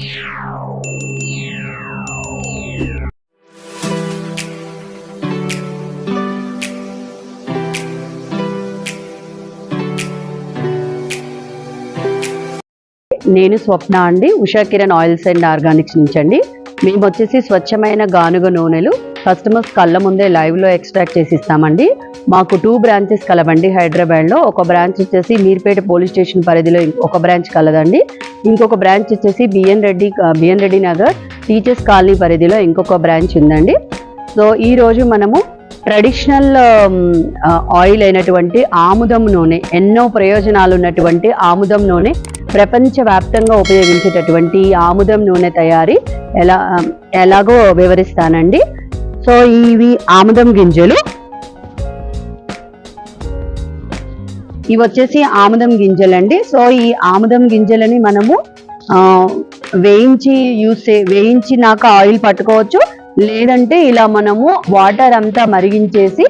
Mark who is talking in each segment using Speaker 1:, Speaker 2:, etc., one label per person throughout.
Speaker 1: నేను స్వప్న అండి Usha Kiran oils and organics నుంచి అండి మేము వచ్చేసి స్వచ్ఛమైన గానుగ నూనెలు కస్టమర్స్ కళ్ళ ముందే లైవ్లో ఎక్స్ట్రాక్ట్ చేసి ఇస్తామండి. మాకు టూ బ్రాంచెస్ కలవండి హైదరాబాద్లో. ఒక బ్రాంచ్ వచ్చేసి మీర్పేట పోలీస్ స్టేషన్ పరిధిలో ఒక బ్రాంచ్ కలదండి. ఇంకొక బ్రాంచ్ వచ్చేసి B N Reddy B N Reddy Nagar teachers colony పరిధిలో ఇంకొక బ్రాంచ్ ఉందండి. సో ఈరోజు మనము ట్రెడిషనల్ ఆయిల్ అయినటువంటి ఆముదం నూనె ఎన్నో ప్రయోజనాలు ఉన్నటువంటి ఆముదం నూనె ప్రపంచవ్యాప్తంగా ఉపయోగించేటటువంటి ఈ ఆముదం నూనె తయారీ ఎలా ఎలాగో వివరిస్తానండి. సో ఇవి ఆముదం గింజలు. ఇవి వచ్చేసి ఆముదం గింజలండి. సో ఈ ఆముదం గింజలని మనము వేయించి యూస్ వేయించినాక ఆయిల్ పట్టుకోవచ్చు. లేదంటే ఇలా మనము వాటర్ అంతా మరిగించేసి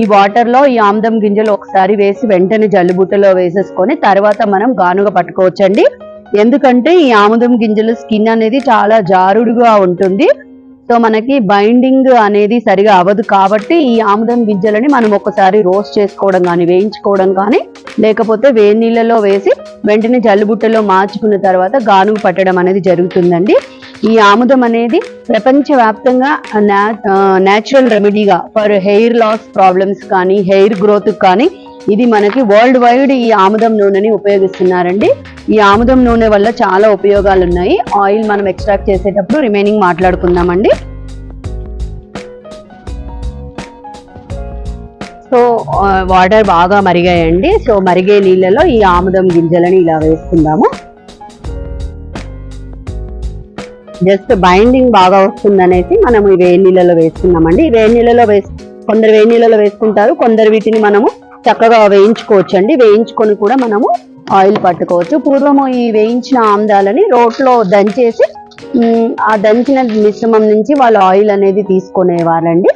Speaker 1: ఈ వాటర్లో ఈ ఆముదం గింజలు ఒకసారి వేసి వెంటనే జల్లుబుట్టలో వేసేసుకొని తర్వాత మనం గానుగ పట్టుకోవచ్చండి. ఎందుకంటే ఈ ఆముదం గింజలు స్కిన్ అనేది చాలా జారుడుగా ఉంటుంది. సో మనకి బైండింగ్ అనేది సరిగా అవ్వదు కాబట్టి ఈ ఆముదం గింజలని మనం ఒకసారి రోస్ట్ చేసుకోవడం కానీ వేయించుకోవడం కానీ లేకపోతే వేడి నీళ్ళలో వేసి వెంటనే జల్లుబుట్టలో మార్చుకున్న తర్వాత గానుగ పట్టడం అనేది జరుగుతుందండి. ఈ ఆముదం అనేది ప్రపంచవ్యాప్తంగా న్యాచురల్ రెమెడీగా ఫర్ హెయిర్ లాస్ ప్రాబ్లమ్స్ కానీ హెయిర్ గ్రోత్ కానీ ఇది మనకి వరల్డ్ వైడ్ ఈ ఆముదం నూనెని ఉపయోగిస్తున్నారండి. ఈ ఆముదం నూనె వల్ల చాలా ఉపయోగాలు ఉన్నాయి ఆయిల్ మనం ఎక్స్ట్రాక్ట్ చేసేటప్పుడు రిమైనింగ్ మాట్లాడుకుందామండి. సో వాటర్ బాగా మరిగాయండి. సో మరిగే నీళ్ళలో ఈ ఆముదం గింజలని ఇలా వేసుకుందాము. జస్ట్ బైండింగ్ బాగా వస్తుందనేసి మనం ఈ వేడి నీళ్ళలో వేసుకున్నామండి ఈ వేడి నీళ్ళలో వేసు కొందరు వేడి నీళ్ళలో వేసుకుంటారు. కొందరు వీటిని మనము చక్కగా వేయించుకోవచ్చు అండి వేయించుకొని కూడా మనము ఆయిల్ పట్టుకోవచ్చు. పూర్వము ఈ వేయించిన ఆమ్దాలని రోట్లో దంచేసి ఆ దంచిన మిశ్రమం నుంచి వాళ్ళు ఆయిల్ అనేది తీసుకునేవారండి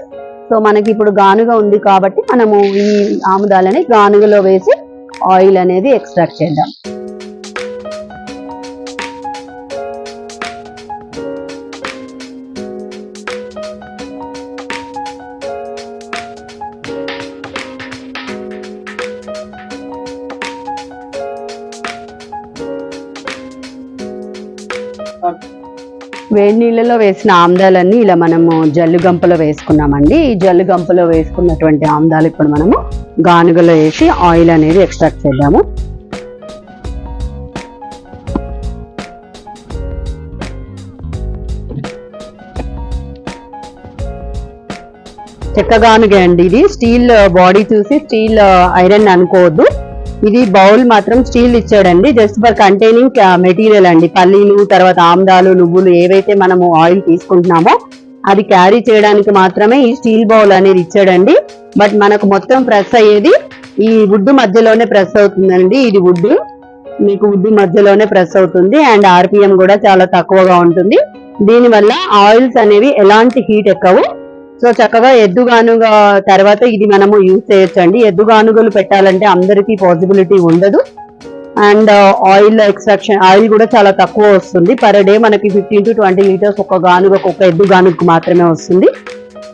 Speaker 1: సో మనకి ఇప్పుడు గానుగ ఉంది కాబట్టి మనము ఈ ఆముదాలని గానుగలో వేసి ఆయిల్ అనేది ఎక్స్ట్రాక్ట్ చేద్దాం. వేడి నీళ్ళలో వేసిన ఆమ్దాలన్నీ ఇలా మనము జల్లు గంపలో వేసుకున్నామండి. ఈ జల్లు గంపలో వేసుకున్నటువంటి ఆమ్దాలు ఇప్పుడు మనము గానుగలో వేసి ఆయిల్ అనేది ఎక్స్ట్రాక్ట్ చేద్దాము. చెక్క గానుగే అండి ఇది. స్టీల్ బాడీ చూసి స్టీల్ ఐరన్ అనుకోవద్దు. ఇది బౌల్ మాత్రం స్టీల్ ఇచ్చాడండి. జస్ట్ ఫర్ కంటైనింగ్ మెటీరియల్ అండి. పల్లీలు తర్వాత ఆమ్దాలు నువ్వులు ఏవైతే మనము ఆయిల్ తీసుకుంటున్నామో అది క్యారీ చేయడానికి మాత్రమే ఈ స్టీల్ బౌల్ అనేది ఇచ్చాడండి. బట్ మనకు మొత్తం ప్రెస్ అయ్యేది ఈ వుడ్ మధ్యలోనే ప్రెస్ అవుతుందండి. ఇది వుడ్ మీకు వుడ్ మధ్యలోనే ప్రెస్ అవుతుంది. అండ్ ఆర్పిఎం కూడా చాలా తక్కువగా ఉంటుంది. దీనివల్ల ఆయిల్స్ అనేవి ఎలాంటి హీట్ ఎక్కవు. సో చక్కగా ఎద్దుగానుగా తర్వాత ఇది మనము యూజ్ చేయొచ్చండి. ఎద్దుగానుగలు పెట్టాలంటే అందరికీ పాసిబిలిటీ ఉండదు. And uh, oil extraction oil కూడా చాలా తక్కువ వస్తుంది. పర్ డే మనకి ఫిఫ్టీన్ టు ట్వంటీ లీటర్స్ ఒక గానుగకు ఒక ఎద్దు గానుగకు మాత్రమే వస్తుంది.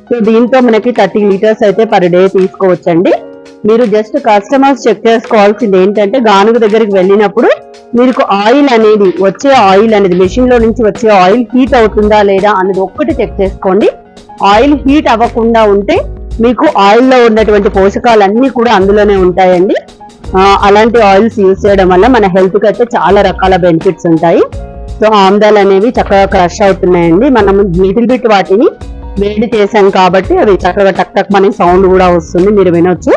Speaker 1: సో దీంతో మనకి థర్టీ లీటర్స్ అయితే పర్ డే తీసుకోవచ్చండి. మీరు జస్ట్ కస్టమర్స్ చెక్ చేసుకోవాల్సింది ఏంటంటే గానుగ దగ్గరికి వెళ్ళినప్పుడు మీకు ఆయిల్ అనేది వచ్చే ఆయిల్ అనేది మెషిన్లో నుంచి వచ్చే ఆయిల్ హీట్ అవుతుందా లేదా అనేది ఒక్కటి చెక్ చేసుకోండి. ఆయిల్ హీట్ అవ్వకుండా ఉంటే మీకు ఆయిల్లో ఉన్నటువంటి పోషకాలన్నీ కూడా అందులోనే ఉంటాయండి. అలాంటి ఆయిల్స్ యూజ్ చేయడం వల్ల మన హెల్త్కి అయితే చాలా రకాల బెనిఫిట్స్ ఉంటాయి. సో ఆమ్దాలు అనేవి చక్కగా క్రష్ అవుతున్నాయండి. మనం లిటిల్ బిట్ వాటిని వేడి చేసాం కాబట్టి అవి చక్కగా టక్ టక్ మన సౌండ్ కూడా వస్తుంది. మీరు వినొచ్చు.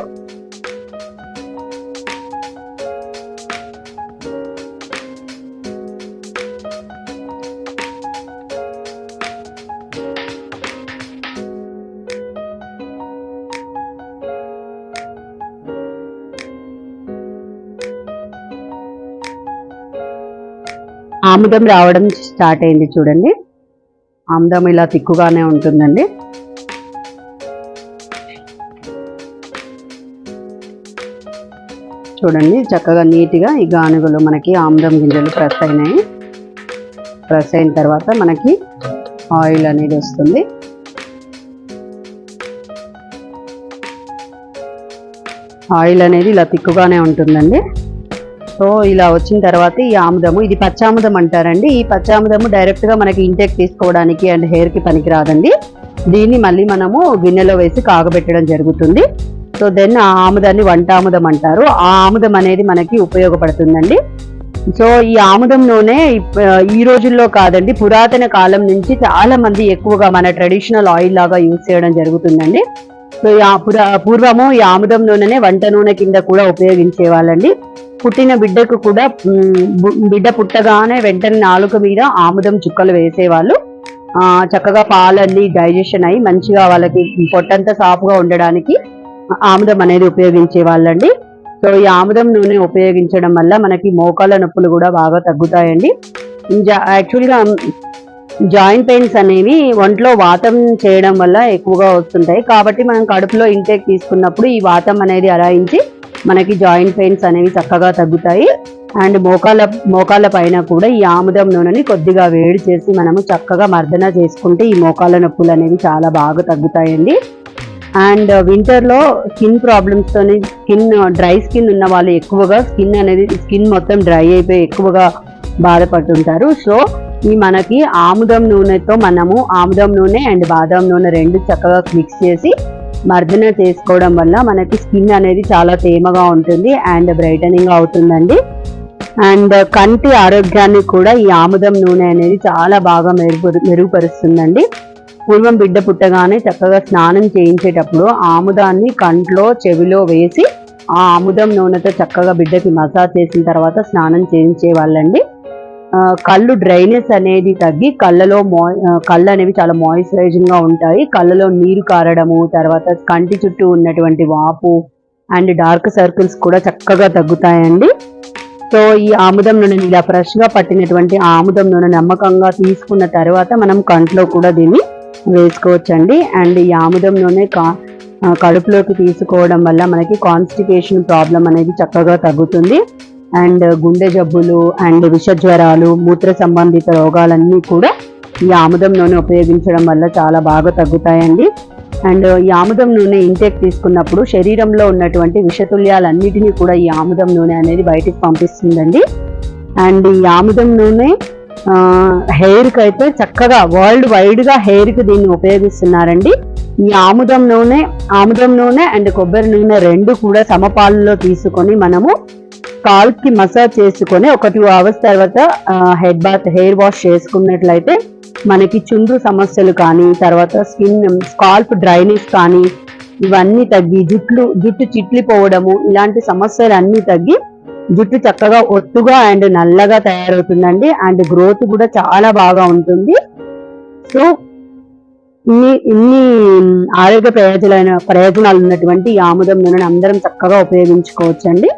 Speaker 1: ఆముదం రావడం స్టార్ట్ అయింది చూడండి. ఆముదం ఇలా తిక్కుగానే ఉంటుందండి. చూడండి చక్కగా నీట్గా ఈ గానుగలు మనకి ఆముదం గింజలు ప్రెస్ అయినాయి. ప్రెస్ అయిన తర్వాత మనకి ఆయిల్ అనేది వస్తుంది. ఆయిల్ అనేది ఇలా తిక్కుగానే ఉంటుందండి. సో ఇలా వచ్చిన తర్వాత ఈ ఆముదము ఇది పచ్చాముదం అంటారండి. ఈ పచ్చాముదము డైరెక్ట్గా మనకి ఇంటెక్ తీసుకోవడానికి అండ్ హెయిర్కి పనికి రాదండి దీన్ని మళ్ళీ మనము గిన్నెలో వేసి కాగబెట్టడం జరుగుతుంది. సో దెన్ ఆ ఆముదాన్ని వంట ఆముదం అంటారు. ఆ ఆముదం అనేది మనకి ఉపయోగపడుతుందండి. సో ఈ ఆముదం నూనె ఈ రోజుల్లో కాదండి పురాతన కాలం నుంచి చాలా మంది ఎక్కువగా మన ట్రెడిషనల్ ఆయిల్ లాగా యూజ్ చేయడం జరుగుతుందండి. సో ఈ పూర్వము ఈ ఆముదం నూనెనే వంట నూనె కింద కూడా ఉపయోగించే వాళ్ళండి. పుట్టిన బిడ్డకు కూడా బిడ్డ పుట్టగానే వెంటనే నాలుక మీద ఆముదం చుక్కలు వేసేవాళ్ళు. చక్కగా పాలన్నీ డైజెషన్ అయ్యి మంచిగా వాళ్ళకి పొట్టంతా సాఫ్గా ఉండడానికి ఆముదం అనేది ఉపయోగించే వాళ్ళండి సో ఈ ఆముదం నూనె ఉపయోగించడం వల్ల మనకి మోకాళ్ళ నొప్పులు కూడా బాగా తగ్గుతాయండి. యాక్చువల్గా జాయింట్ పెయిన్స్ అనేవి ఒంట్లో వాతం చేయడం వల్ల ఎక్కువగా వస్తుంటాయి. కాబట్టి మనం కడుపులో ఇంటేక్ తీసుకున్నప్పుడు ఈ వాతం అనేది అరాయించి మనకి జాయింట్ పెయిన్స్ అనేవి చక్కగా తగ్గుతాయి. అండ్ మోకాల మోకాల పైన కూడా ఈ ఆముదం నూనెని కొద్దిగా వేడి చేసి మనము చక్కగా మర్దన చేసుకుంటే ఈ మోకాల నొప్పులు అనేవి చాలా బాగా తగ్గుతాయండి. అండ్ వింటర్లో స్కిన్ ప్రాబ్లమ్స్తోనే స్కిన్ డ్రై స్కిన్ ఉన్న వాళ్ళు ఎక్కువగా స్కిన్ అనేది స్కిన్ మొత్తం డ్రై అయిపోయి ఎక్కువగా బాధపడుతుంటారు. సో ఈ మనకి ఆముదం నూనెతో మనము ఆముదం నూనె అండ్ బాదం నూనె రెండు చక్కగా మిక్స్ చేసి మర్దన చేసుకోవడం వల్ల మనకి స్కిన్ అనేది చాలా తేమగా ఉంటుంది అండ్ బ్రైటనింగ్ అవుతుందండి. అండ్ కంటి ఆరోగ్యాన్ని కూడా ఈ ఆముదం నూనె అనేది చాలా బాగా మెరుగు మెరుగుపరుస్తుందండి. పూర్వం బిడ్డ పుట్టగానే చక్కగా స్నానం చేయించేటప్పుడు ఆముదాన్ని కంట్లో చెవిలో వేసి ఆ ఆముదం నూనెతో చక్కగా బిడ్డకి మసాజ్ చేసిన తర్వాత స్నానం చేయించే వాళ్ళండి కళ్ళు డ్రైనెస్ అనేది తగ్గి కళ్ళలో మో కళ్ళు అనేవి చాలా మాయిశ్చరైజింగ్గా ఉంటాయి. కళ్ళలో నీరు కారడము తర్వాత కంటి చుట్టూ ఉన్నటువంటి వాపు అండ్ డార్క్ సర్కిల్స్ కూడా చక్కగా తగ్గుతాయండి. సో ఈ ఆముదం నూనెని ఇలా ఫ్రెష్గా పట్టినటువంటి ఆముదం నూనె నమ్మకంగా తీసుకున్న తర్వాత మనం కంట్లో కూడా దీన్ని వేసుకోవచ్చండి. అండ్ ఈ ఆముదం నూనె కా కడుపులోకి తీసుకోవడం వల్ల మనకి కాన్స్టిపేషన్ ప్రాబ్లం అనేది చక్కగా తగ్గుతుంది. అండ్ గుండె జబ్బులు అండ్ విష జ్వరాలు మూత్ర సంబంధిత రోగాలన్నీ కూడా ఈ ఆముదం నూనె ఉపయోగించడం వల్ల చాలా బాగా తగ్గుతాయండి. అండ్ ఈ ఆముదం నూనె ఇంటేక్ తీసుకున్నప్పుడు శరీరంలో ఉన్నటువంటి విషతుల్యాలన్నిటినీ కూడా ఈ ఆముదం నూనె అనేది బయటికి పంపిస్తుందండి. అండ్ ఈ ఆముదం నూనె హెయిర్కి అయితే చక్కగా వరల్డ్ వైడ్గా హెయిర్కి దీన్ని ఉపయోగిస్తున్నారండి. ఈ ఆముదం నూనె ఆముదం నూనె అండ్ కొబ్బరి నూనె రెండు కూడా సమపాలలో తీసుకొని మనము స్కాల్ప్కి మసాజ్ చేసుకొని ఒక టూ అవర్స్ తర్వాత హెడ్ బాత్ హెయిర్ వాష్ చేసుకున్నట్లయితే మనకి చుండ్రు సమస్యలు కానీ తర్వాత స్కిన్ స్కాల్ప్ డ్రైనేజ్ కానీ ఇవన్నీ తగ్గి జుట్లు జుట్టు చిట్లిపోవడము ఇలాంటి సమస్యలు అన్నీ తగ్గి జుట్టు చక్కగా ఒత్తుగా అండ్ నల్లగా తయారవుతుందండి. అండ్ గ్రోత్ కూడా చాలా బాగా ఉంటుంది. సో ఇన్ని ఇన్ని ఆరోగ్య ప్రయోజనాలైన ప్రయోజనాలు ఉన్నటువంటి ఆముదం నూనెను అందరం చక్కగా ఉపయోగించుకోవచ్చండి.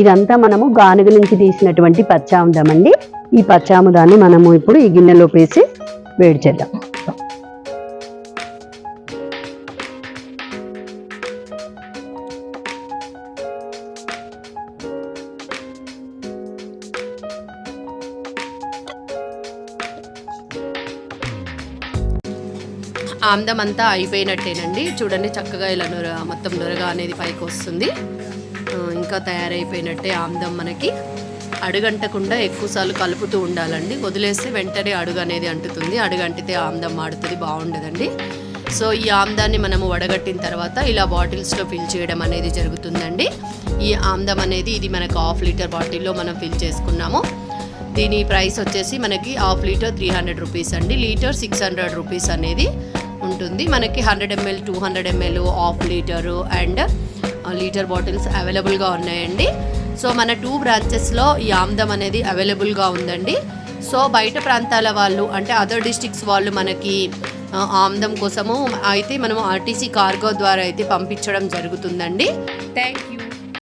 Speaker 1: ఇదంతా మనము గానుగ నుంచి తీసినటువంటి పచ్చాముదం అండి. ఈ పచ్చాముదాన్ని మనము ఇప్పుడు ఈ గిన్నెలో వేసి వేడి చేద్దాం.
Speaker 2: ఆమ్దం అంతా అయిపోయినట్టేనండి. చూడండి చక్కగా ఇలా నొర మొత్తం నొరగా అనేది పైకి వస్తుంది. ఆ, తయారైపోయినట్టే ఆమ్దం మనకి. అడుగంటకుండా ఎక్కువసార్లు కలుపుతూ ఉండాలండి. వదిలేస్తే వెంటనే అడుగు అనేది అంటుతుంది. అడుగంటితే ఆమ్దం మాడుతుంది. బాగుండదండి. సో ఈ ఆమ్దాన్ని మనము వడగట్టిన తర్వాత ఇలా బాటిల్స్లో ఫిల్ చేయడం అనేది జరుగుతుందండి. ఈ ఆమ్దం అనేది ఇది మనకు హాఫ్ లీటర్ బాటిల్లో మనం ఫిల్ చేసుకున్నాము. దీని ప్రైస్ వచ్చేసి మనకి half litre three hundred rupees అండి. లీటర్ సిక్స్ హండ్రెడ్ రూపీస్ అనేది ఉంటుంది. మనకి hundred ML two hundred ML half litre and litre bottles అవైలబుల్గా ఉన్నాయండి. సో మన టూ బ్రాంచెస్లో ఈ ఆమ్దం అనేది అవైలబుల్గా ఉందండి. సో బయట ప్రాంతాల వాళ్ళు అంటే అదర్ డిస్టిక్స్ వాళ్ళు మనకి ఆమ్దం కోసము అయితే మనం ఆర్టీసీ కార్గో ద్వారా అయితే పంపించడం జరుగుతుందండి. Thank you